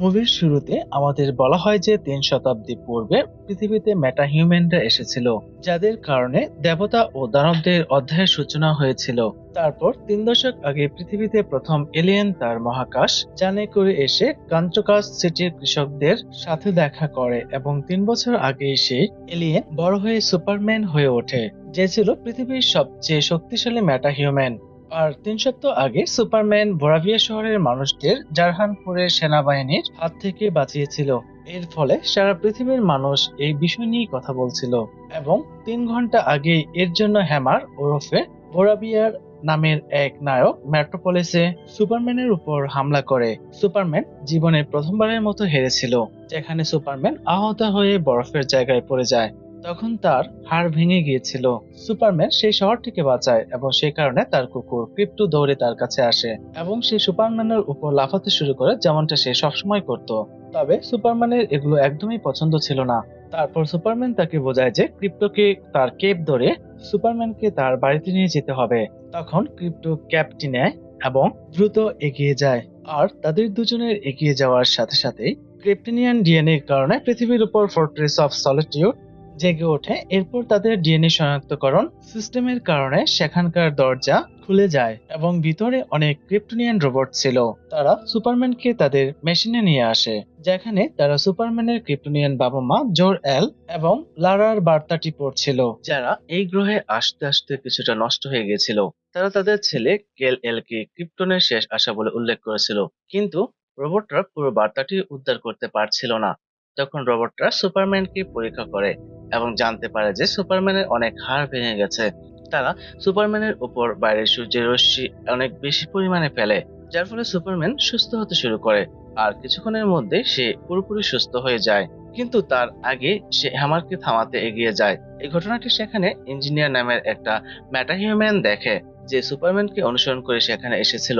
মুভির শুরুতে আমাদের বলা হয় যে তিন শতাব্দী পূর্বে পৃথিবীতে মেটা হিউম্যানরা এসেছিল, যাদের কারণে দেবতা ও দানবদের অধ্যায়ের সূচনা হয়েছিল। তারপর তিন দশক আগে পৃথিবীতে প্রথম এলিয়েন তার মহাকাশ, জানে করে এসে কান্ট্রোকাস সিটির কৃষকদের সাথে দেখা করে এবং তিন বছর আগে সে এলিয়েন বড় হয়ে সুপারম্যান হয়ে ওঠে, যে ছিল পৃথিবীর সবচেয়ে শক্তিশালী মেটা হিউম্যান আর তিন সপ্তাহ আগে সুপারম্যান বোরাভিয়া শহরের মানুষদের জারহানপুরের সেনাবাহিনীর হাত থেকে বাঁচিয়েছিল। এর ফলে সারা পৃথিবীর মানুষ এই বিষয় নিয়ে কথা বলছিল এবং তিন ঘণ্টা আগে এর জন্য হ্যামার ওরফে বোরাবিয়ার নামের এক নায়ক মেট্রোপলিসে সুপারম্যানের উপর হামলা করে। সুপারম্যান জীবনে প্রথমবারের মতো হেরেছিল, যেখানে সুপারম্যান আহত হয়ে বরফের জায়গায় পড়ে যায়। তখন তার হাড় ভেঙে গিয়েছিল। সুপারম্যান সেই শহরটিকে বাঁচায় এবং সেই কারণে তার কুকুর ক্রিপ্টো দৌড়ে তার কাছে আসে এবং সে সুপারম্যানের উপর লাফাতে শুরু করে যেমনটা সে সবসময় করত। তবে সুপারম্যানের এগুলো একদমই পছন্দ ছিল না। তারপর সুপারম্যান তাকে বোঝায় যে ক্রিপ্টোকে তার কেপ ধরে সুপারম্যানকে তার বাড়িতে নিয়ে যেতে হবে। তখন ক্রিপ্টো ক্যাপটি নেয় এবং দ্রুত এগিয়ে যায়। আর তাদের দুজনের এগিয়ে যাওয়ার সাথে সাথেই ক্রিপ্টিনিয়ান ডিএনএ কারণে পৃথিবীর উপর ফোর্ট্রেস অফ সলিটিউড জেগে ওঠে, এরপর তাদের ডিএনএ শনাক্তকরণ সিস্টেমের কারণে সেখানকার দরজা খুলে যায় এবং ভিতরে অনেক ক্রিপ্টোনিয়ান রোবট ছিল। তারা সুপারম্যানকে তাদের মেশিনে নিয়ে আসে, যেখানে তারা সুপারম্যানের ক্রিপ্টোনিয়ান বাবা মা জোর এল এবং লারার বার্তাটি পড়ছিল, যারা এই গ্রহে আসতে আসতে কিছুটা নষ্ট হয়ে গেছিল। তারা তাদের ছেলে কেল এল কে ক্রিপ্টনের শেষ আশা বলে উল্লেখ করেছিল, কিন্তু রোবটরা পুরো বার্তাটি উদ্ধার করতে পারছিল না। তখন রোবটরা সুপারম্যানকে পরীক্ষা করে এবং জানতে পারে যে সুপারম্যানের অনেক হাড় ভেঙে গেছে। তারা সুপারম্যানের উপর বাইরের সূর্যের রশ্মি অনেক বেশি পরিমাণে ফেলে, যার ফলে সুপারম্যান সুস্থ হতে শুরু করে আর কিছুক্ষণের মধ্যে সে পুরোপুরি সুস্থ হয়ে যায়। কিন্তু তার আগে সে হ্যামারকে থামাতে এগিয়ে যায়। এই ঘটনাটি সেখানে ইঞ্জিনিয়ার নামের একটা ম্যাটাহিউম্যান দেখে যে সুপারম্যানকে অনুসরণ করে সেখানে এসেছিল।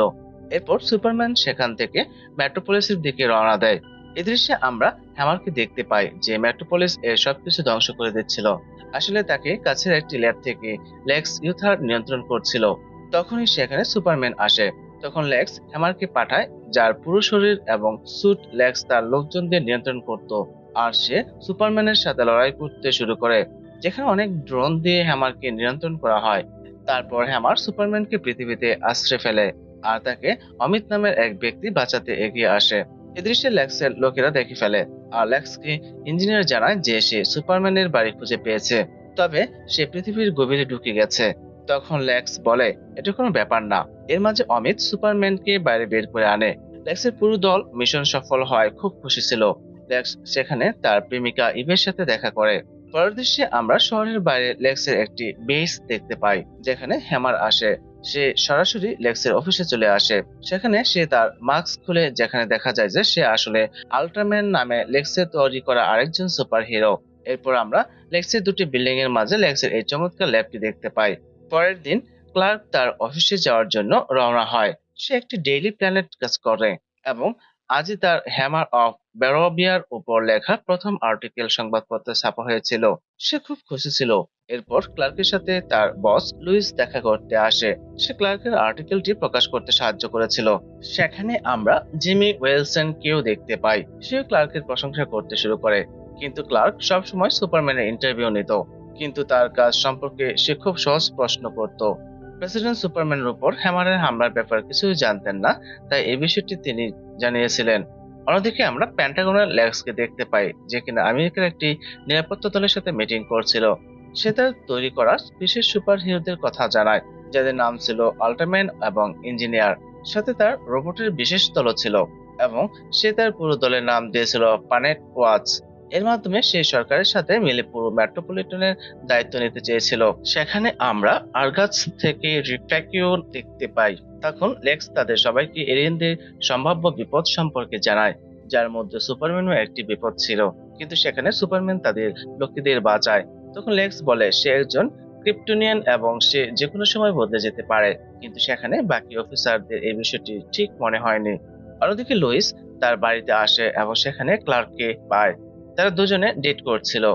এরপর সুপারম্যান সেখান থেকে মেট্রোপলিসের দিকে রওনা দেয়। এই দৃশ্যে আমরা হ্যামারকে দেখতে পাই, যে মেট্রোপলিস এর সবকিছু ধ্বংস করে দিচ্ছিল। আসলে তাকে কাছের একটি ল্যাব থেকে লেক্স ইউথার নিয়ন্ত্রণ করছিল। তখনই সেখানে সুপারম্যান আসে। তখন লেক্স হ্যামারকে পাঠায়, যার পুরো শরীর এবং স্যুট লেক্স তার লোকজনদের নিয়ন্ত্রণ করত। আর সে সুপারম্যানের সাথে লড়াই করতে শুরু করে, যেখানে অনেক ড্রোন দিয়ে হ্যামারকে নিয়ন্ত্রণ করা হয়। তারপর হ্যামার সুপারম্যানকে পৃথিবীতে আশ্রয় ফেলে, আর তাকে অমিত নামের এক ব্যক্তি বাঁচাতে এগিয়ে আসে। এ দৃশ্যে লেক্সের লোকেরা দেখে ফেলে। আর লেক্সকে ইঞ্জিনিয়ার জানায় যে সে সুপারম্যানের বাড়ি খুঁজে পেয়েছে। তবে সে পৃথিবীর গভীরে ঢুকে গেছে। তখন লেক্স বলে, এটা কোনো ব্যাপার না। এর মাঝে অমিত সুপারম্যানকে বাইরে বের করে আনে। লেক্সের পুরো দল মিশন সফল হয় খুব খুশি ছিল। লেক্স সেখানে তার প্রেমিকা ইভের সাথে দেখা করে। পরের দৃশ্যে আমরা শহরের বাইরে লেক্সের একটি বেস দেখতে পাই, যেখানে হ্যামার আসে। সে সরাসরি লেক্সের অফিসে চলে আসে। সেখানে সে তার মাস্ক খুলে যেখানে দেখা যায় যে সে আসলে আল্ট্রাম্যান নামে লেক্সের তৈরি করা আরেকজন সুপার হিরো এরপর আমরা লেক্সের দুটি বিল্ডিং এর মাঝে লেক্সের এই চমৎকার ল্যাবটি দেখতে পাই। পরের দিন ক্লার্ক তার অফিসে যাওয়ার জন্য রওনা হয়। সে একটি ডেইলি প্ল্যানেট কাজ করে এবং আজই তার হ্যামার অফ বেরোবিয়ার উপর লেখা প্রথম আর্টিকেল সংবাদপত্রে ছাপা হয়েছিল। সে খুব খুশি ছিল। এরপর ক্লার্কের সাথে তার বস লুইস দেখা করতে আসে। সে ক্লার্কের আর্টিকেলটি প্রকাশ করতে সাহায্য করেছিল। সেখানে আমরা জিমি ওয়েলসন কেও দেখতে পাই। সেও ক্লার্কের প্রশংসা করতে শুরু করে। কিন্তু ক্লার্ক সবসময় সুপারম্যানের ইন্টারভিউ নিত। কিন্তু তার কাজ সম্পর্কে সে খুব সহজ প্রশ্ন করত। প্রেসিডেন্ট সুপারম্যানের উপর হ্যামারের হামলার ব্যাপারে কিছুই জানতেন না, তাই এই বিষয়টি তিনি জানিয়েছিলেন। অন্যদিকে আমরা প্যান্টাগনের লেক্সকে দেখতে পাই, যে কিনা আমেরিকার একটি নিরাপত্তা দলের সাথে মিটিং করছিল। সে তার তৈরি করা বিশেষ সুপার হিরোদের কথা জানায়, যাদের নাম ছিল আল্টারম্যান এবং ইঞ্জিনিয়ার সাথে তার রোবটের বিশেষ দলও ছিল এবং সে তার পুরো দলের নাম দিয়েছিল প্ল্যানেট ওয়াচ এর মাধ্যমে সে সরকারের সাথে মিলে পুরো মেট্রোপলিটনের দায়িত্ব নিতে চেয়েছিল। সেখানে আমরা আর্গাস থেকে রিফ্যাকিও দেখতে পাই। তখন লেক্স তাদের সবাইকে এলিয়েনদের সম্ভাব্য বিপদ সম্পর্কে জানায়, যার মধ্যে সুপারম্যানও একটি বিপদ ছিল। কিন্তু সেখানে সুপারম্যান তাদের লোকেদের বাঁচায়। তখন লেক্স বলে, সে একজন ক্রিপ্টোনিয়ান এবং সে যে কোনো সময় বদলে যেতে পারে। কিন্তু সেখানে বাকি অফিসারদের এই বিষয়টি ঠিক মনে হয়নি। অন্যদিকে লুইস তার বাড়িতে আসে এবং সেখানে ক্লার্ককে পায়। তারা দুজনে ডেট করছিল।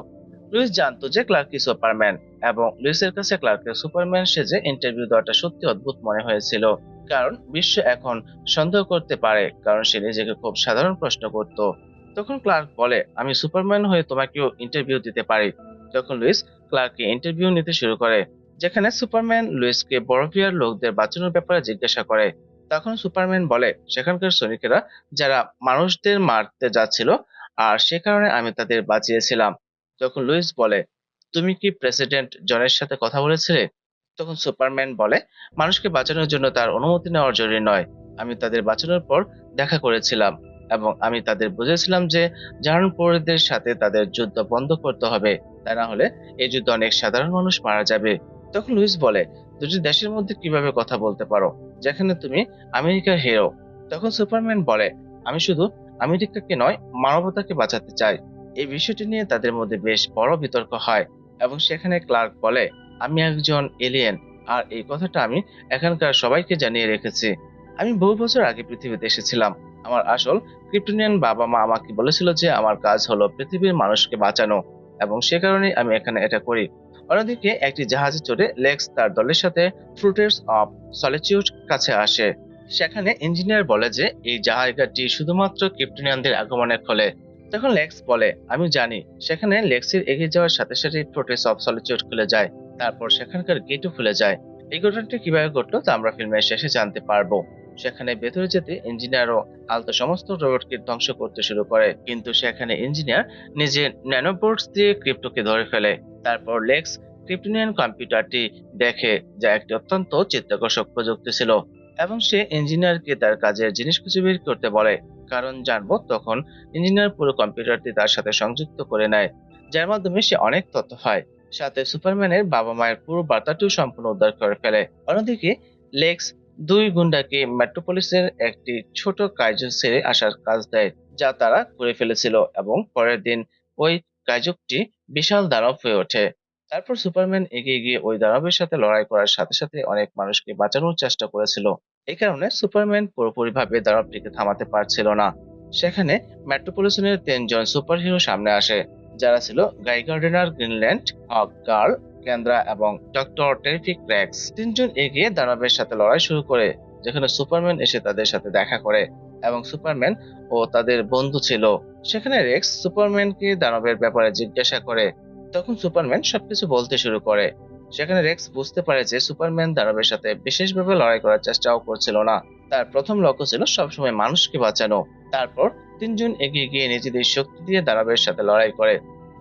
লুইস জানতো যে ক্লার্কই সুপারম্যান এবং লুইসের কাছে ক্লার্কের সুপারম্যান সেজে ইন্টারভিউ দেওয়াটা সত্যি অদ্ভুত মনে হয়েছিল। কারণ বিশ্ব এখন সন্দেহ করতে পারে, কারণ সে নিজেকে খুব সাধারণ প্রশ্ন করত। তখন ক্লার্ক বলে, আমি সুপারম্যান হয়ে তোমাকেও ইন্টারভিউ দিতে পারি। তখন লুইস ক্লার্ককে ইন্টারভিউ নিতে শুরু করে, যেখানে সুপারম্যান লুইসকে বরফিয়ার লোকদের বাঁচানোর ব্যাপারে জিজ্ঞাসা করে। তখন সুপারম্যান বলে, সেখানকার সৈনিকেরা যারা মানুষদের মারতে যাচ্ছিল, আর সে কারণে আমি তাদের বাঁচিয়েছিলাম। তখন লুইস বলে, তুমি কি প্রেসিডেন্ট জনের সাথে কথা বলেছিলে? তখন সুপারম্যান বলে, মানুষকে বাঁচানোর জন্য তার অনুমতি নেওয়ার জরুরি নয়। আমি তাদের বাঁচানোর পর দেখা করেছিলাম এবং আমি তাদের বুঝেছিলাম যে জাহানপুরীদের সাথে তাদের যুদ্ধ বন্ধ করতে হবে। তা না হলে এই যুদ্ধে অনেক সাধারণ মানুষ মারা যাবে। তখন লুইস বলে, দুটি দেশের মধ্যে কীভাবে কথা বলতে পারো? যেখানে তুমি আমেরিকার হিরো তখন সুপারম্যান বলে, আমি শুধু আমেরিকাকে নয়, মানবতাকে বাঁচাতে চাই। এই বিষয়টি নিয়ে তাদের মধ্যে বেশ বড় বিতর্ক হয় এবং সেখানে ক্লার্ক বলে আমি একজন এলিয়েন আর এই কথাটা আমি এখানকার সবাইকে জানিয়ে রেখেছি। আমি বহু বছর আগে পৃথিবীতে এসেছিলাম। আমার আসল ক্রিপ্টোনিয়ান বাবা মা আমাকে বলেছিল যে আমার কাজ হলো পৃথিবীর মানুষকে বাঁচানো, এবং সে কারণে আমি এখানে এটা করি। অন্যদিকে একটি জাহাজে চড়ে লেক্স তার দলের সাথে ফ্রুটেস অফ সলিচিউড কাছে আসে। সেখানে ইঞ্জিনিয়ার বলে যে, এই জায়গাটি শুধুমাত্র ক্রিপ্টোনিয়ানদের আগমনের ফলে তখন লেক্স বলে, আমি জানি। সেখানে লেক্সের এগিয়ে যাওয়ার সাথে সাথে ফ্রুটেস অফ সলিচিউড খুলে যায়। তারপর সেখানকার গেটও খুলে যায়। এই ঘটনাটি কীভাবে ঘটলো তা আমরা ফিল্মের শেষে জানতে পারব। সেখানে ভেতরে যেতে ইঞ্জিনিয়ারও আলতো সমস্ত রোবটকে ধ্বংস করতে শুরু করে। কিন্তু সেখানে ইঞ্জিনিয়ার নিজের ন্যানোবোর্ডস দিয়ে ক্রিপ্টোকে ধরে ফেলে। তারপর লেক্স ক্রিপ্টোনিয়ান কম্পিউটারটি দেখে যা একটি অত্যন্ত চিত্তাকর্ষক প্রযুক্তি ছিল। এবং সে ইঞ্জিনিয়ারকে তার কাজের জিনিস খুঁজে বের করতে বলে। কারণ জানব তখন ইঞ্জিনিয়ার পুরো কম্পিউটারটি তার সাথে সংযুক্ত করে নেয়, যার মাধ্যমে সে অনেক তথ্য পায়। সাথে সুপারম্যানের বাবা মায়ের পুরো বার্তাটিও সম্পূর্ণ উদ্ধার করে ফেলে। অন্যদিকে, লেক্স দুই গুন্ডাকে মেট্রোপলিসের একটি ছোট কার্য সেরে আসার কাজ দেয়, যা তারা করে ফেলেছিল এবং পরের দিন ওই কাজকটি বিশাল দানব হয়ে ওঠে। তারপর সুপারম্যান এগিয়ে গিয়ে ওই দানবের সাথে লড়াই করার সাথে সাথে অনেক মানুষকে বাঁচানোর চেষ্টা করেছিল। এই কারণে সুপারম্যান পুরোপুরিভাবে দানবটিকে থামাতে পারছিল না। সেখানে মেট্রোপলিসনের তিনজন সুপারহিরো সামনে আসে। যারা ছিল Guy Gardner Green Lantern Hawkgirl Kendra এবং ডক্টর টেরিফিক র্যাক্স তিনজন এগিয়ে দানবের সাথে লড়াই শুরু করে, যেখানে সুপারম্যান এসে তাদের সাথে দেখা করে এবং সুপারম্যান ও তাদের বন্ধু ছিল। সেখানে রেক্স সুপারম্যানকে দানবের ব্যাপারে জিজ্ঞাসা করে, তখন সুপারম্যান সবকিছু বলতে শুরু করে। সেখানে রেক্স বুঝতে পারে যে সুপারম্যান দানবের সাথে বিশেষভাবে লড়াই করার চেষ্টাও করছিল না। তার প্রথম লক্ষ্য ছিল সবসময় মানুষকে বাঁচানো। তারপর তিনজন এগিয়ে গিয়ে নিজেদের শক্তি দিয়ে দানবের সাথে লড়াই করে,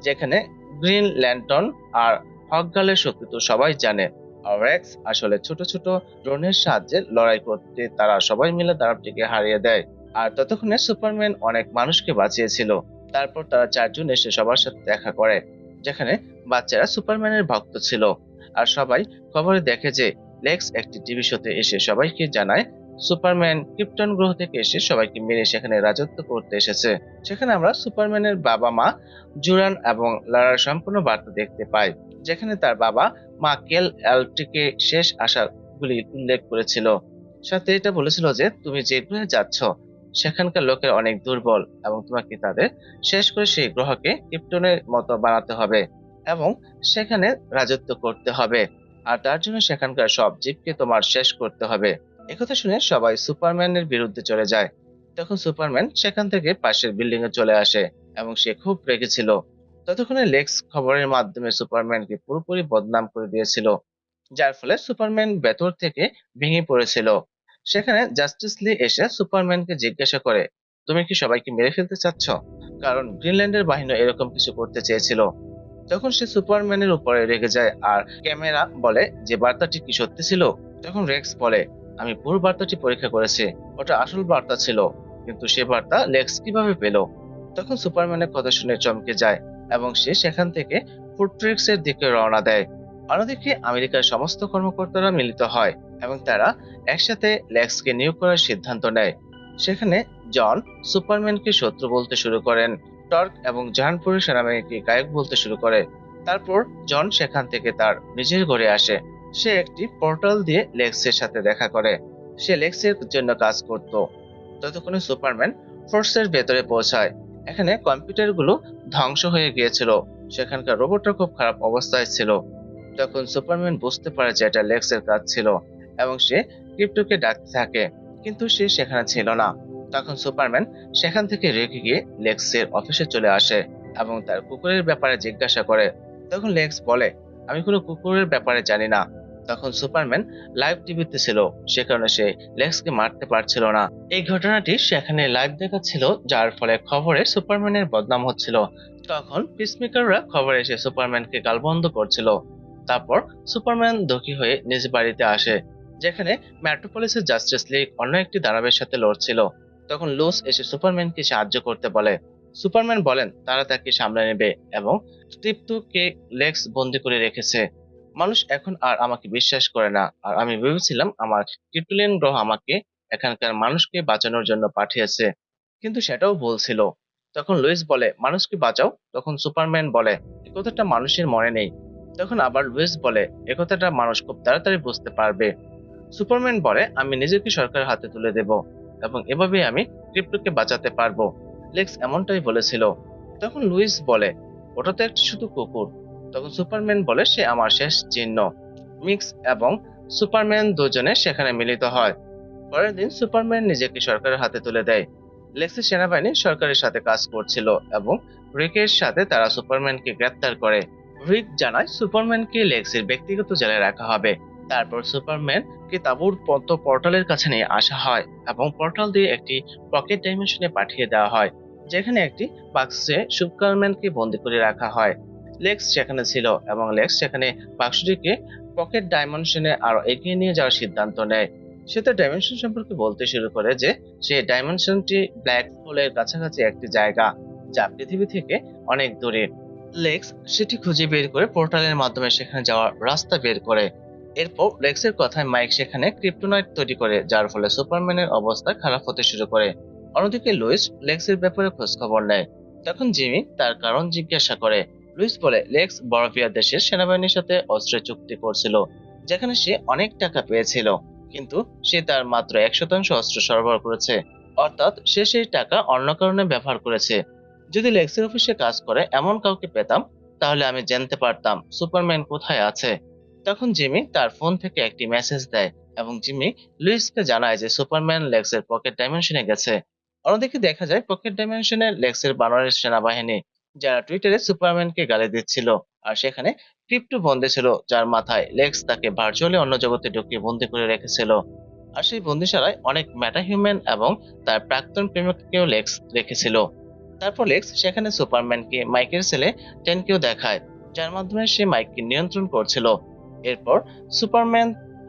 যেখানে গ্রিন ল্যান্টন আর হকগালের শক্তি তো সবাই জানে। আর রেক্স আসলে ছোট ছোট ড্রোনের সাহায্যে লড়াই করতে তারা সবাই মিলে দানবটিকে হারিয়ে দেয়। আর ততক্ষণে সুপারম্যান অনেক মানুষকে বাঁচিয়েছিল। তারপর তারা চারজন এসে সবার সাথে দেখা করে, যেখানে বাচ্চারা সুপারম্যানের ভক্ত ছিল। আর সবাই খবরে দেখে যে লেক্স একটি টিভি শোতে এসে সবাইকে জানায় সুপারম্যান ক্রিপ্টন গ্রহ থেকে এসে সবাইকে মেরে সেখানে রাজত্ব করতে এসেছে। সেখানে আমরা সুপারম্যানের বাবা মা জুরান এবং লারার সম্পূর্ণ বার্তা দেখতে পাই, যেখানে তার বাবা মা কেল অ্যালটিকে শেষ আশাগুলি উল্লেখ করেছিল। সাথে এটা বলেছিল যে, তুমি যে গ্রহে যাচ্ছ, সেখানকার লোকের অনেক দুর্বল এবং তোমাকে তাদের শেষ করে সেই গ্রহকে ক্রিপ্টনের মতো বানাতে হবে এবং সেখানে রাজত্ব করতে হবে। আর তার জন্য সেখানকার সব জীবকে তোমার শেষ করতে হবে। একথা শুনে সবাই সুপারম্যানের বিরুদ্ধে চলে যায়। তখন সুপারম্যান সেখান থেকে পাশের বিল্ডিং এ চলে আসে এবং সে খুব রেগেছিল ততক্ষণে লেক্স খবরের মাধ্যমে সুপারম্যানকে পুরোপুরি বদনাম করে দিয়েছিল, যার ফলে সুপারম্যান ভেতর থেকে ভেঙে পড়েছিল। সেখানে জাস্টিস লি এসে সুপারম্যানকে জিজ্ঞাসা করে, তুমি কি সবাইকে মেরে ফেলতে চাচ্ছ? কারণ গ্রিনল্যান্ডের বাহিনী এরকম কিছু করতে চেয়েছিল। তখন সে সুপারম্যানের উপরে রেগে যায় আর ক্যামেরা বলে, যে বার্তাটি কি সত্যি ছিল? তখন রেক্স বলে আমি ভুল বার্তাটি পরীক্ষা করেছি। ওটা আসল বার্তা ছিল, কিন্তু সে বার্তা লেক্স কীভাবে পেল? তখন সুপারম্যানের কথা শুনে চমকে যায় এবং সে সেখান থেকে ফুটট্রিক্স এর দিকে রওনা দেয়। অন্যদিকে আমেরিকার সমস্ত কর্মকর্তারা মিলিত হয় এবং তারা একসাথে লেক্সকে নিয়োগ করার সিদ্ধান্ত নেয়। সেখানে জন সুপারম্যানকে শত্রু বলতে শুরু করেন, টর্ক এবং জাহানপুরের সেনাবাহিনীকে গায়ক বলতে শুরু করে। তারপর জন সেখান থেকে তার নিজের ঘরে আসে। সে একটি পোর্টাল দিয়ে লেক্সের সাথে দেখা করে। সে লেক্সের জন্য কাজ করত। ততক্ষণে সুপারম্যান ফোর্সের ভেতরে পৌঁছায়। এখানে কম্পিউটারগুলো ধ্বংস হয়ে গিয়েছিল। সেখানকার রোবটটা খুব খারাপ অবস্থায় ছিল। তখন সুপারম্যান বুঝতে পারে যে এটা লেক্সের কাজ ছিল এবং সে ক্রিপ্টোকে ডাকতে থাকে। কিন্তু সে সেখানে ছিল না। তখন সুপারম্যান সেখান থেকে রেখে গিয়ে লেক্সের অফিসে চলে আসে এবং তার কুকুরের ব্যাপারে জিজ্ঞাসা করে। তখন লেক্স বলে, আমি কোনো কুকুরের ব্যাপারে জানি না। তখন সুপারম্যান লাইভ টিভিতে ছিল। সে কারণে সে লেক্সকে মারতে পারছিল না। এই ঘটনাটি সেখানে লাইভ দেখাচ্ছিল, যার ফলে খবরে সুপারম্যানের বদনাম হচ্ছিল। তখন পিসমেকাররা খবরে এসে সুপারম্যানকে গালবন্ধ করছিল। তারপর সুপারম্যান দুঃখী হয়ে নিজ বাড়িতে আসে, যেখানে মেট্রোপলিসের জাস্টিস লিগ অন্য একটি দানবের সাথে লড়ছিল। তখন লুস এসে সুপারম্যানকে সাহায্য করতে বলে। সুপারম্যান বলেন, তারা তাকে সামলে নেবে এবং কে লেক্স বন্দি করে রেখেছে। মানুষ এখন আর আমাকে বিশ্বাস করে না। আর আমি ভেবেছিলাম আমার ক্রিপ্টোলিয়ান গ্রহ আমাকে এখানকার মানুষকে বাঁচানোর জন্য পাঠিয়েছে। কিন্তু সেটাও ভুল ছিল তখন লুইস বলে, মানুষকে বাঁচাও। তখন সুপারম্যান বলে কথাটা মানুষের মনে নেই। তখন আবার লুইস বলে, এ কথাটা মানুষ খুব তাড়াতাড়ি বুঝতে পারবে। সুপারম্যান বলে, আমি নিজেকে সরকারের হাতে তুলে দেব এবং এভাবে আমি ক্রিপ্টোকে বাঁচাতে পারব। লেক্স এমনটাই বলেছিল। তখন লুইস বলে ওটা তো একটা শুধু কুকুর। তখন সুপারম্যান বলে, সে আমার শেষ চিহ্ন। মিক্স এবং সুপারম্যান দুজনে সেখানে মিলিত হয়। পরের দিন সুপারম্যান নিজেকে সরকারের হাতে তুলে দেয়। লেক্সের সেনাবাহিনী সরকারের সাথে কাজ করছিল এবং রিকের সাথে তারা সুপারম্যানকে গ্রেপ্তার করে। রিক জানায়, সুপারম্যানকে লেক্সির ব্যক্তিগত জেলায় রাখা হবে। তারপর সুপারম্যান কে তাবুর পদ্ম পোর্টালের কাছে নিয়ে আসা হয় এবং পোর্টাল দিয়ে একটি পকেট ডাইমেনশনে পাঠিয়ে দেওয়া হয়, যেখানে একটি বাক্সে সুপারম্যানকে বন্দি করে রাখা হয়। লেক্স সেখানে ছিল এবং লেক্স সেখানে বাক্সটিকে পকেট ডাইমেনশনে আরও এগিয়ে নিয়ে যাওয়ার সিদ্ধান্ত নেয়। সে তার ডাইমেনশন সম্পর্কে বলতে শুরু করে যে, সে ডাইমেনশনটি ব্ল্যাক হোলের কাছাকাছি একটি জায়গা, যা পৃথিবী থেকে অনেক দূরে। লেক্স সেটি খুঁজে বের করে পোর্টালের মাধ্যমে সেখানে যাওয়ার রাস্তা বের করে। এরপর লেক্সের কথায় মাইক সেখানে ক্রিপ্টোনাইট তৈরি করে, যার ফলে সুপারম্যানের অবস্থা খারাপ হতে শুরু করে। অন্যদিকে লুইস লেক্সের ব্যাপারে খোঁজ খবর নেয়। তখন জিমি তার কারণ জিজ্ঞাসা করে লুইস বলে লেক্স বরফিয়া দেশের সেনাবাহিনীর সাথে অস্ত্রের চুক্তি করছিল, যেখানে সে অনেক টাকা পেয়েছিল, কিন্তু সে তার মাত্র এক শতাংশ অস্ত্র সরবরাহ করেছে। অর্থাৎ সে সেই টাকা অন্য কারণে ব্যবহার করেছে। যদি লেক্সের অফিসে কাজ করে এমন কাউকে পেতাম, তাহলে আমি জানতে পারতাম সুপারম্যান কোথায় আছে। তখন জিমি তার ফোন থেকে একটি মেসেজ দেয় এবং জিমি লুইসকে জানায় যে সুপারম্যান লেক্সের পকেট ডাইমেনশনে গেছে। অন্যদিকে দেখা যায়, পকেট ডাইমেনশনে লেক্সের বানরের সেনাবাহিনী যারা টুইটারে সুপারম্যানকে গালি দিচ্ছিল আর সেখানে ক্রিপ্টো বন্দী ছিল, যার মাথায় লেক্স তাকে ভার্চুয়ালি অন্য জগতে ঢুকিয়ে বন্দি করে রেখেছিল। আর সেই বন্দিশালায় অনেক মেটাহিউম্যান এবং তার প্রাক্তন প্রেমিককেও লেক্স রেখেছিল। তারপর লেক্স সেখানে সুপারম্যানকে মাইকের ছেলে টেনকেও দেখায়, যার মাধ্যমে সে মাইককে নিয়ন্ত্রণ করছিল। এরপর সুপারম্যান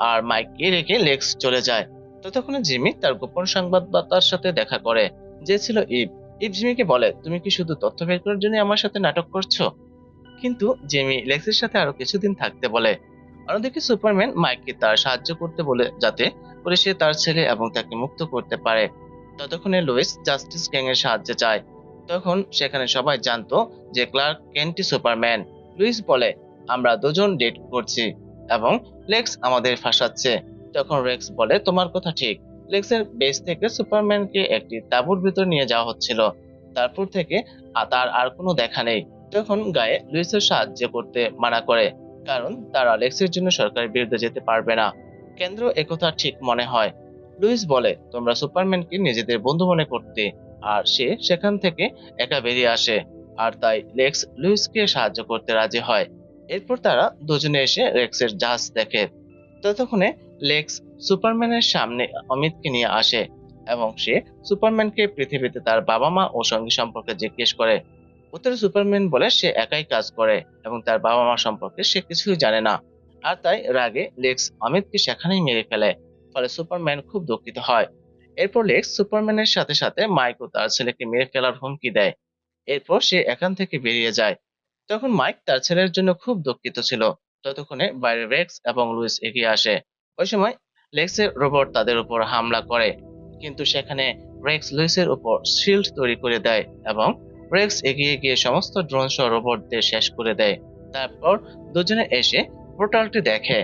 আর মাইককে রেখে লেক্স চলে যায়। ততক্ষণে জিমি তার গোপন সংবাদদাতার সাথে দেখা করে, যে ছিল ইভ ইভ জিমিকে বলে, তুমি কি শুধু তথ্য বের করার জন্য আমার সাথে নাটক করছ? কিন্তু জিমি লেক্সের সাথে আরও কিছুদিন থাকতে বলে, অন্যদিকে সুপারম্যান মাইককে তার সাহায্য করতে বলে, যাতে করে সে তার ছেলে এবং তাকে মুক্ত করতে পারে। ততক্ষণে লুইস জাস্টিস গ্যাং এর সাহায্যে চায় তখন সেখানে সবাই জানতো যে ক্লার্ক কেন্টি সুপারম্যান। লুইস বলে, আমরা দুজন ডেট করছি এবং লেক্স আমাদের ফাঁসাচ্ছে। তখন রেক্স বলে, তোমার কথা ঠিক। লেক্সের বেস থেকে সুপারম্যানকে একটি তাঁবুর ভিতর নিয়ে যাওয়া হচ্ছিল। তারপর থেকে তার আর কোনো দেখা নেই। তখন গায়ে লুইসের সাহায্য করতে মানা করে, কারণ তারা লেক্সের জন্য সরকারের বিরুদ্ধে যেতে পারবে না। কেন্দ্র একথা ঠিক মনে হয়। লুইস বলে, তোমরা সুপারম্যানকে নিজেদের বন্ধু মনে করতে। আর সে সেখান থেকে একা বেরিয়ে আসে। আর তাই লেক্স লুইসকে সাহায্য করতে রাজি হয়। এরপর তারা দুজনে এসে রেক্সের জাহাজ দেখে। ততক্ষণে লেক্স সুপারম্যানের সামনে অমিতকে নিয়ে আসে এবং সে সুপারম্যানকে পৃথিবীতে তার বাবা মা ও সঙ্গী সম্পর্কে জিজ্ঞেস করে। উত্তরে সুপারম্যান বলে সে একাই কাজ করে এবং তার বাবা মা সম্পর্কে সে কিছুই জানে না। আর তাই রাগে লেক্স অমিতকে সেখানেই মেরে ফেলে, ফলে সুপারম্যান খুব দুঃখিত হয়। এরপর লেক্স সুপারম্যানের সাথে সাথে মাইক ও তার ছেলেকে মেরে ফেলার হুমকি দেয়। এরপর সে এখান থেকে বেরিয়ে যায়। তখন মাইক তার ছেলের জন্য খুব দুঃখিত ছিল। ততক্ষণে বাইরে রেক্স এবং লুইস এগিয়ে আসে। ওই সময় লেক্সের রোবট তাদের উপর হামলা করে, কিন্তু সেখানে রেক্স লুইসের উপর শিল্ড তৈরি করে দেয় এবং রেক্স এগিয়ে গিয়ে সমস্ত ড্রোন সহ রোবটদের শেষ করে দেয়। তারপর দুজনে এসে পোর্টালটি দেখে।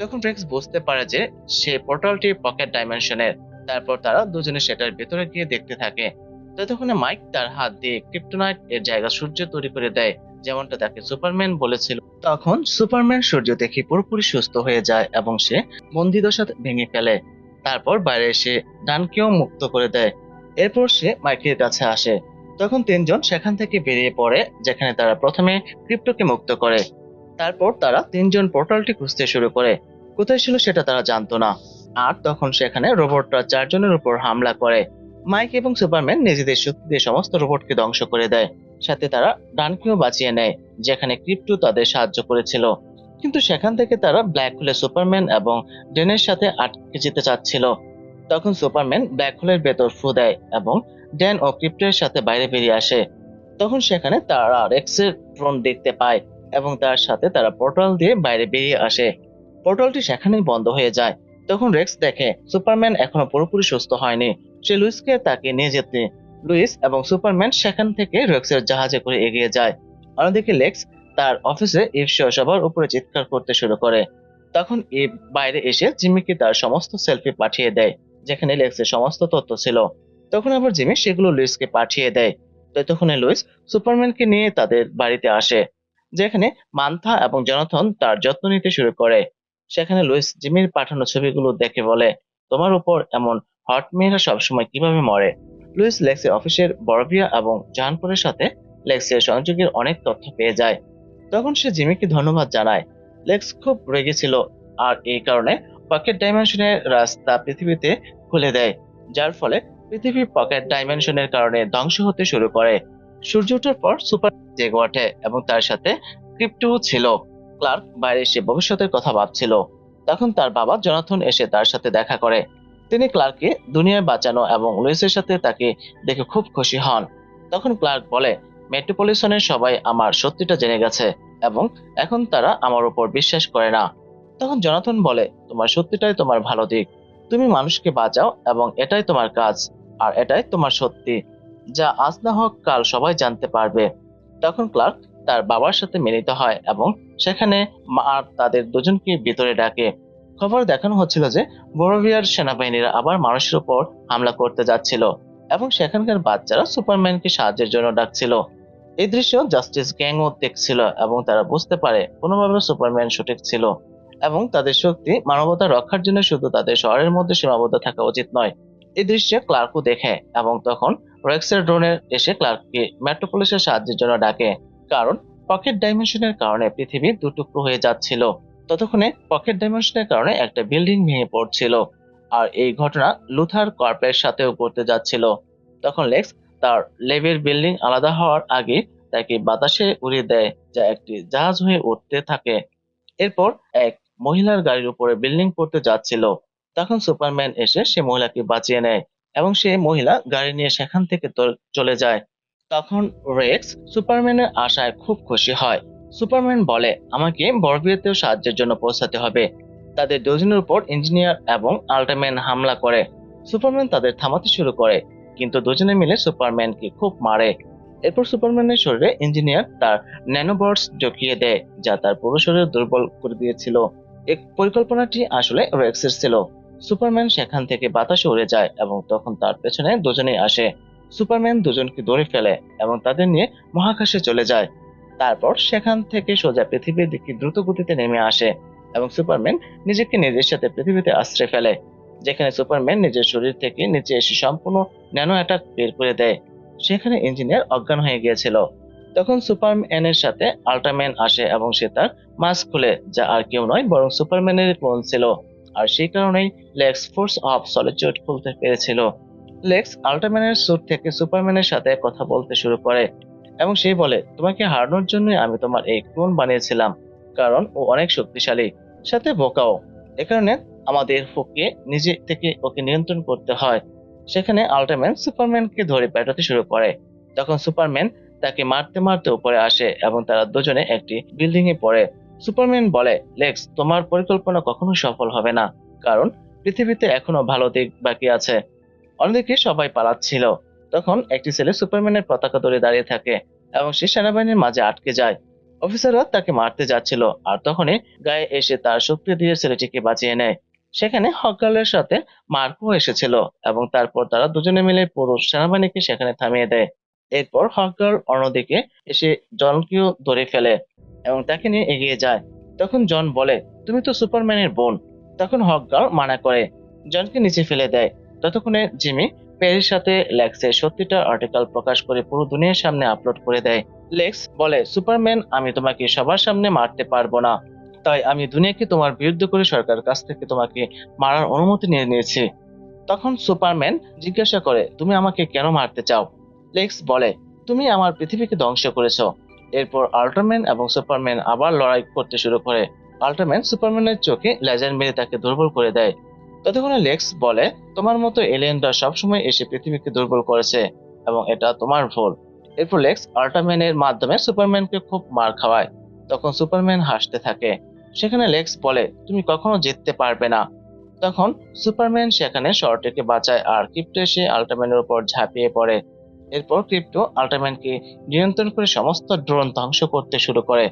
তখন রেক্স বুঝতে পারে যে সে পোর্টালটি পকেট ডাইমেনশনের। তারপর তারা দুজনে সেটার ভেতরে গিয়ে দেখতে থাকে। ততক্ষণে মাইক তার হাত দিয়ে ক্রিপ্টোনাইট এর জায়গা সূর্য তৈরি করে দেয়, যেমনটা তাকে সুপারম্যান বলেছিল। তখন সুপারম্যান সূর্য দেখে পুরোপুরি সুস্থ হয়ে যায় এবং সে বন্দিদশা ভেঙে ফেলে। তারপর বাইরে এসে ডানকেও মুক্ত করে দেয়। এরপর সে মাইকের কাছে আসে। তখন তিনজন সেখান থেকে বেরিয়ে পড়ে, যেখানে তারা প্রথমে ক্রিপ্টোকে মুক্ত করে। তারপর তারা তিনজন পোর্টালটি খুঁজতে শুরু করে। কোথায় ছিল সেটা তারা জানতো না। আর তখন সেখানে রোবটরা চারজনের উপর হামলা করে। মাইক এবং সুপারম্যান নিজেদের শক্তি দিয়ে সমস্ত রোবটকে ধ্বংস করে দেয়। সাথে তারা ডানকেও বাঁচিয়ে নেয়, যেখানে ক্রিপ্টো তাদের সাহায্য করেছিল। কিন্তু সেখান থেকে তারা ব্ল্যাক হোলে সুপারম্যান এবং ডেনের সাথে আটকে যেতে চাচ্ছিল। তখন সুপারম্যান ব্ল্যাক হোলের ভেতর ফু দেয় এবং ড্যান ও ক্রিপ্টোর সাথে বাইরে বেরিয়ে আসে। তখন সেখানে তারা রেক্সের ড্রোন দেখতে পায় এবং তার সাথে তারা পোর্টাল দিয়ে বাইরে বেরিয়ে আসে। পোর্টালটি সেখানেই বন্ধ হয়ে যায়। তখন রেক্স দেখে, সুপারম্যান এখনও পুরোপুরি সুস্থ হয়নি। সে লুইসকে তাকে নিয়ে যেতে লুইস এবং সুপারম্যান সেখান থেকে রেক্সের জাহাজে করে এগিয়ে যায়। অন্যদিকে লেক্স তার অফিসে ইফসহ সবার উপরে চিৎকার করতে শুরু করে। তখন ইভ বাইরে এসে জিমিকে তার সমস্ত সেলফি পাঠিয়ে দেয়, যেখানে লেক্সের সমস্ত তথ্য ছিল। তখন আবার জিমি সেগুলো লুইসকে পাঠিয়ে দেয়। ততক্ষণে লুইস সুপারম্যানকে নিয়ে তাদের বাড়িতে আসে, যেখানে মান্থা এবং জনাথন তার যত্ন নিতে শুরু করে। সেখানে লুইস জিমির পাঠানো ছবিগুলো দেখে বলে, তোমার উপর এমন হট মেয়েরা সবসময় কীভাবে মরে? লুইস লেক্সের অফিসের বড়ভিয়া এবং জাহানপুরের সাথে লেক্সের সংযোগের অনেক তথ্য পেয়ে যায়। তখন সে জিমিকে ধন্যবাদ জানায়। লেক্স খুব রেগেছিল আর এই কারণে পকেট ডাইমেনশনের রাস্তা পৃথিবীতে খুলে দেয়, যার ফলে পৃথিবী পকেট ডাইমেনশনের কারণে ধ্বংস হতে শুরু করে। সূর্য ওঠার পর সুপার জেগে ওঠে এবং তার সাথে ক্রিপ্টো ছিল। ক্লার্ক বাইরে এসে ভবিষ্যতের কথা ভাবছিল। তখন তার বাবা জনাথন এসে তার সাথে দেখা করে। তিনি ক্লার্ককে দুনিয়ায় বাঁচানো এবং লুইসের সাথে তাকে দেখে খুব খুশি হন। তখন ক্লার্ক বলে মেট্রোপলিসনের সবাই আমার সত্যিটা জেনে গেছে এবং এখন তারা আমার উপর বিশ্বাস করে না। তখন জনাথন বলে, তোমার সত্যিটাই তোমার ভালো দিক। তুমি মানুষকে বাঁচাও এবং এটাই তোমার কাজ, আর এটাই তোমার সত্যি, যা আজ না হোক কাল সবাই জানতে পারবে। তখন ক্লার্ক তার বাবার সাথে মিলিত হয় এবং সেখানে মা আর তাদের দুজনকে ভিতরে ডাকে। খবর দেখানো হচ্ছিল যে বড়ভিয়ার সেনাবাহিনীরা আবার মানুষের উপর হামলা করতে যাচ্ছিল এবং সেখানকার বাচ্চারা সুপারম্যানকে সাহায্যের জন্য ডাকছিল। এই দৃশ্য জাস্টিস গ্যাং গ্যাংও দেখছিল এবং তারা বুঝতে পারে কোনোভাবে সুপারম্যান সঠিক ছিল এবং তাদের শক্তি মানবতা রক্ষার জন্য শুধু তাদের শহরের মধ্যে সীমাবদ্ধ থাকা উচিত নয়। এই দৃশ্যে ক্লার্কও দেখে এবং তখন রেক্সের ড্রোনের এসে ক্লার্ককে মেট্রোপলিসের সাহায্যের জন্য ডাকে, কারণ পকেট ডাইমেনশনের কারণে পৃথিবী দুটুকরো হয়ে যাচ্ছিল। ততক্ষণে পকেট ডাইমেনশনের কারণে একটা বিল্ডিং ভেঙে পড়ছিল আর এই ঘটনা লুথার কর্পের সাথেও করতে যাচ্ছিল। তখন লেক্স তার লেবের বিল্ডিং আলাদা হওয়ার আগে তাকে বাতাসে উড়িয়ে দেয় যা একটি জাহাজ হয়ে উঠতে থাকে। এরপর এক মহিলার গাড়ির উপরে বিল্ডিং পড়তে যাচ্ছিল। তখন সুপারম্যান এসে সে মহিলাকে বাঁচিয়ে নেয় এবং সে মহিলা গাড়ি নিয়ে সেখান থেকে চলে যায়। তখন রেক্স সুপারম্যানের আশায় খুব খুশি হয়। সুপারম্যান বলে, আমাকে বড়বিয়েতেও সাহায্যের জন্য পৌঁছাতে হবে। তাদের দুজনের উপর ইঞ্জিনিয়ার এবং আল্টাম্যান হামলা করে। সুপারম্যান তাদের থামাতে শুরু করে, কিন্তু দুজনে মিলে সুপারম্যানকে খুব মারে। এরপর সুপারম্যানের শরীরে ইঞ্জিনিয়ার তার ন্যানোবটস ঢুকিয়ে দেয়, যা তার পুরো শরীর দুর্বল করে দিয়েছিল। এই পরিকল্পনাটি আসলে রেক্সের ছিল। সুপারম্যান সেখান থেকে বাতাসে উড়ে যায় এবং তখন তার পেছনে দুজনেই আসে। সুপারম্যান দুজনকে ধরে ফেলে এবং তাদের নিয়ে মহাকাশে চলে যায়। তারপর সেখান থেকে সোজা পৃথিবীর দিকে দ্রুত গতিতে নেমে আসে এবং সুপারম্যান নিজেকে নিজের সাথে পৃথিবীতে আশ্রয় ফেলে, যেখানে সুপারম্যান নিজের শরীর থেকে নিচে এসে সম্পূর্ণ ন্যানো অ্যাটাক বের করে দেয়। সেখানে ইঞ্জিনিয়ার অজ্ঞান হয়ে গিয়েছিল। তখন সুপারম্যানের সাথে আল্ট্রাম্যান আসে এবং সে তার মাস্ক খুলে, যা আর কেউ নয়, বরং সুপারম্যানের ক্লোন ছিল। আর সেই কারণেই লেক্স ফোর্স অফ সলিচিউড খুলতে পেরেছিল। লেক্স আল্ট্রাম্যানের স্যুট থেকে সুপারম্যানের সাথে কথা বলতে শুরু করে। এবং সে বলে, তোমাকে হারানোর জন্যই আমি তোমার এই ক্লোন বানিয়েছিলাম, কারণ ও অনেক শক্তিশালী। সাথে বোকাও। এ কারণে আমাদের ওকে, নিজে থেকে ওকে নিয়ন্ত্রণ করতে হয়। সেখানে আল্ট্রাম্যান সুপারম্যানকে ধরে পেটাতে শুরু করে। তখন সুপারম্যান তাকে মারতে মারতে উপরে আসে এবং তারা দুজনে একটি বিল্ডিং এ পড়ে। সুপারম্যান বলে, লেক্স, তোমার পরিকল্পনা কখনো সফল হবে না, কারণ পৃথিবীতে এখনও ভালো দিক বাকি আছে। অন্যদিকে সবাই পালাচ্ছিল। তখন একটি ছেলে সুপারম্যানের পতাকা ধরে দাঁড়িয়ে থাকে এবং সে সেনাবাহিনীর মাঝে আটকে যায়। অফিসাররা তাকে মারতে যাচ্ছিল আর তখনই গায়ে এসে তার শক্তি দিয়ে ছেলেটিকে বাঁচিয়ে নেয়। সেখানে হকালের সাথে মার্কো এসেছিল এবং তারপর তারা দুজনে মিলে পুরো সেনাবাহিনীকে সেখানে থামিয়ে দেয়। এরপর হকার অন্যদিকে এসে জনকেও ধরে ফেলে এবং তাকে নিয়ে এগিয়ে যায়। তখন জন বলে, তুমি তো সুপারম্যানের বোন। তখন হকগার মানা করে, জনকে নিচে ফেলে দেয়। ততক্ষণে জিমি প্যারির সাথে লেক্সের সত্যিটা আর্টিকেল প্রকাশ করে পুরো দুনিয়ার সামনে আপলোড করে দেয়। লেক্স বলে, সুপারম্যান, আমি তোমাকে সবার সামনে মারতে পারব না। তাই আমি দুনিয়াকে তোমার বিরুদ্ধে করে সরকারের কাছ থেকে তোমাকে মারার অনুমতি নিয়ে নিয়েছি। তখন সুপারম্যান জিজ্ঞাসা করে, তুমি আমাকে কেন মারতে চাও? লেক্স বলে, তুমি আমার পৃথিবীকে ধ্বংস করেছ। এরপর আল্ট্রাম্যান এবং সুপারম্যান আবার লড়াই করতে শুরু করে। আল্ট্রাম্যান সুপারম্যানের চোখে লেজার মেরে তাকে দুর্বল করে দেয়। ততক্ষণে লেক্স বলে, তোমার মতো এলিয়েনরা সবসময় এসে পৃথিবীকে দুর্বল করেছে এবং এটা তোমার ভুল। এরপর লেক্স আল্ট্রাম্যানের মাধ্যমে সুপারম্যানকে খুব মার খাওয়ায়। তখন সুপারম্যান হাসতে থাকে। সেখানে লেক্স বলে, তুমি কখনো জিততে পারবে না। তখন সুপারম্যান সেখানে শর্টেকে বাঁচায় আর ক্রিপ্টো এসে আল্ট্রাম্যানের উপর ঝাঁপিয়ে পড়ে। এরপর ক্রিপ্টো আল্ট্রাম্যানকে নিয়ন্ত্রণ করে সমস্ত ড্রোন ধ্বংস করতে শুরু করে,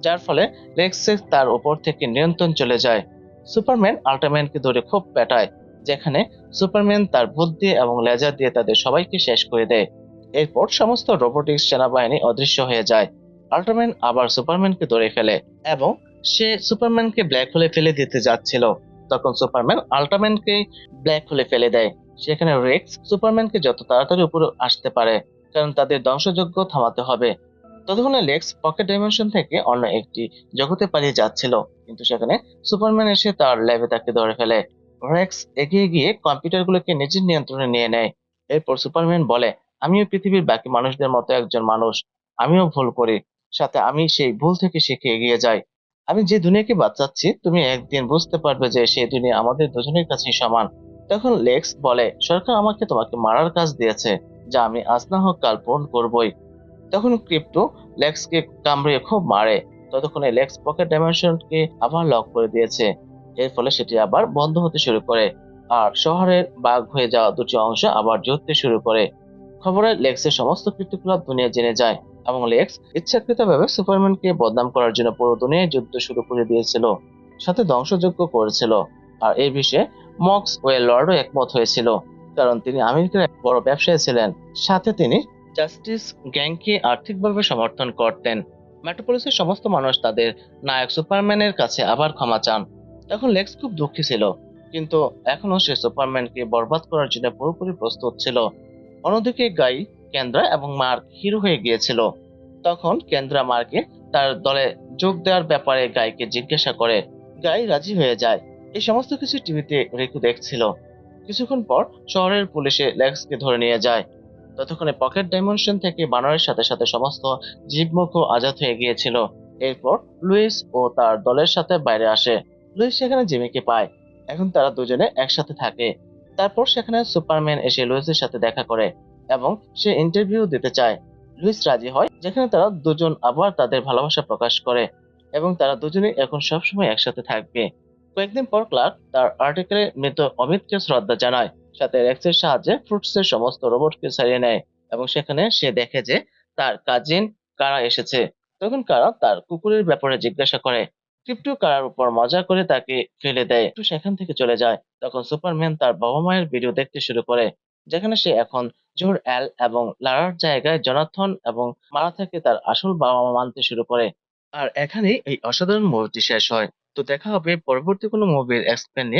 যার ফলে লেক্সের তার উপর থেকে নিয়ন্ত্রণ চলে যায়। সুপারম্যান আল্ট্রাম্যানকে ধরে খুব পেটায়, যেখানে সুপারম্যান তার বুদ্ধি এবং লেজার দিয়ে তাদের সবাইকে শেষ করে দেয়। এরপর সমস্ত রোবোটিক্স সেনাবাহিনী অদৃশ্য হয়ে যায়। আল্ট্রাম্যান আবার সুপারম্যানকে ধরে ফেলে এবং সে সুপারম্যানকে ব্ল্যাক হোলে ফেলে দিতে যাচ্ছিল। তখন সুপারম্যান আল্ট্রাম্যানকে ব্ল্যাক হোলে ফেলে দেয়, সেখানে রেক্স সুপারম্যানকে যত তাড়াতাড়ি উপরে আসতে পারে, কারণ তাদের ধ্বংসযজ্ঞ থামাতে হবে। ততক্ষণে লেক্স পকেট ডাইমেনশন থেকে অন্য একটি জগতে পালিয়ে যাচ্ছিল। কিন্তু সেখানে সুপারম্যান এসে তার ল্যাবে তাকে ধরে ফেলে। রেক্স এগিয়ে গিয়ে কম্পিউটারগুলোকে নিজের নিয়ন্ত্রণে নিয়ে নেয়। এরপর সুপারম্যান বলে, আমিও পৃথিবীর বাকি মানুষদের মতো একজন মানুষ। আমিও ভুল করি। সাথে আমি সেই ভুল থেকে শিখে এগিয়ে যাই। আমি যে দুনিয়াকে বাঁচাচ্ছি, তুমি একদিন বুঝতে পারবে যে সেই দুনিয়া আমাদের দুজনের কাছেই সমান। তখন লেক্স বলে, সরকার আমাকে তোমাকে মারার কাজ দিয়েছে, যা আমি আজ না হোক কাল পূরণ করবই। তখন ক্রিপ্টো লেক্সকে কামড়িয়ে খুব মারে। ততক্ষণে লেক্স পকেট ডাইমেনশনকে আবার লক করে দিয়েছে। এর ফলে সেটি আবার বন্ধ হতে শুরু করে আর শহরের বাঘ হয়ে যাওয়া দুটি অংশ আবার জ্বলতে শুরু করে। খবরে লেক্সের সমস্ত কৃত্যকলাপ দুনিয়া জেনে যায় এবং লেক্স ইচ্ছাকৃতভাবে সুপারম্যানকে বদনাম করার জন্য পুরো দুনিয়ায় যুদ্ধ শুরু করে দিয়েছিল, সাথে ধ্বংসযজ্ঞ করেছিল আর এই বিষয়ে মক্স ওয়ে লর্ডও একমত হয়েছিল, কারণ তিনি আমেরিকার বড় ব্যবসায়ী ছিলেন, সাথে তিনি জাস্টিস গ্যাংকে আর্থিকভাবে সমর্থন করতেন। মেট্রোপলিসের সমস্ত মানুষ তাদের নায়ক সুপারম্যানের কাছে আবার ক্ষমা চান। তখন লেক্স খুব দুঃখী ছিল, কিন্তু এখনও সে সুপারম্যানকে বরবাদ করার জন্য পুরোপুরি প্রস্তুত ছিল। অন্যদিকে গাই, কেন্দ্রা এবং মার্ক হিরো হয়ে গিয়েছিল। তখন কেন্দ্রা মার্কে তার দলে যোগ দেওয়ার ব্যাপারে গাইকে জিজ্ঞাসা করে, গাই, রাজি হয়ে যায়? এই সমস্ত কিছু টিভিতে রিকু দেখছিল। কিছুক্ষণ পর শহরের পুলিশে লেক্সকে ধরে নিয়ে যায়। ততক্ষণে পকেট ডাইমেনশন থেকে বানরের সাথে সাথে সমস্ত জীবমুখ আজাদ হয়ে গিয়েছিল। এরপর লুইস ও তার দলের সাথে বাইরে আসে। লুইস সেখানে জিমিকে পায়। এখন তারা দুজনে একসাথে থাকে। তারপর সেখানে সুপারম্যান এসে লুইসের সাথে দেখা করে এবং সে ইন্টারভিউ দিতে চায়। লুইস রাজি হয়, যেখানে তারা দুজন আবার তাদের ভালোবাসা প্রকাশ করে এবং তারা দুজনেই এখন সবসময় একসাথে থাকবে। কয়েকদিন পর ক্লার্ক তার আর্টিকেলে মৃত অমিতকে শ্রদ্ধা জানায়। সাথে রেক্সের সাহায্যে ফ্রুটসের সমস্ত রোবটকে সারিয়ে নেয় এবং সেখানে সে দেখে যে তার কাজিন কারা এসেছে। তখন কারা তার কুকুরের ব্যাপারে জিজ্ঞাসা করে ক্রিপ্টো কারার উপর মজা করে তাকে ফেলে দেয়। একটু সেখান থেকে চলে যায়। তখন সুপারম্যান তার বাবা মায়ের ভিডিও দেখতে শুরু করে, যেখানে সে এখন জোর অ্যাল এবং লারার জায়গায় জনাথন এবং মারা থেকে তার আসল বাবা মা মানতে শুরু করে। আর এখানেই এই অসাধারণ মুভিটি শেষ হয়। তো দেখা হবে পরবর্তী কোনো মুভির এক্সপ্লেন নিয়ে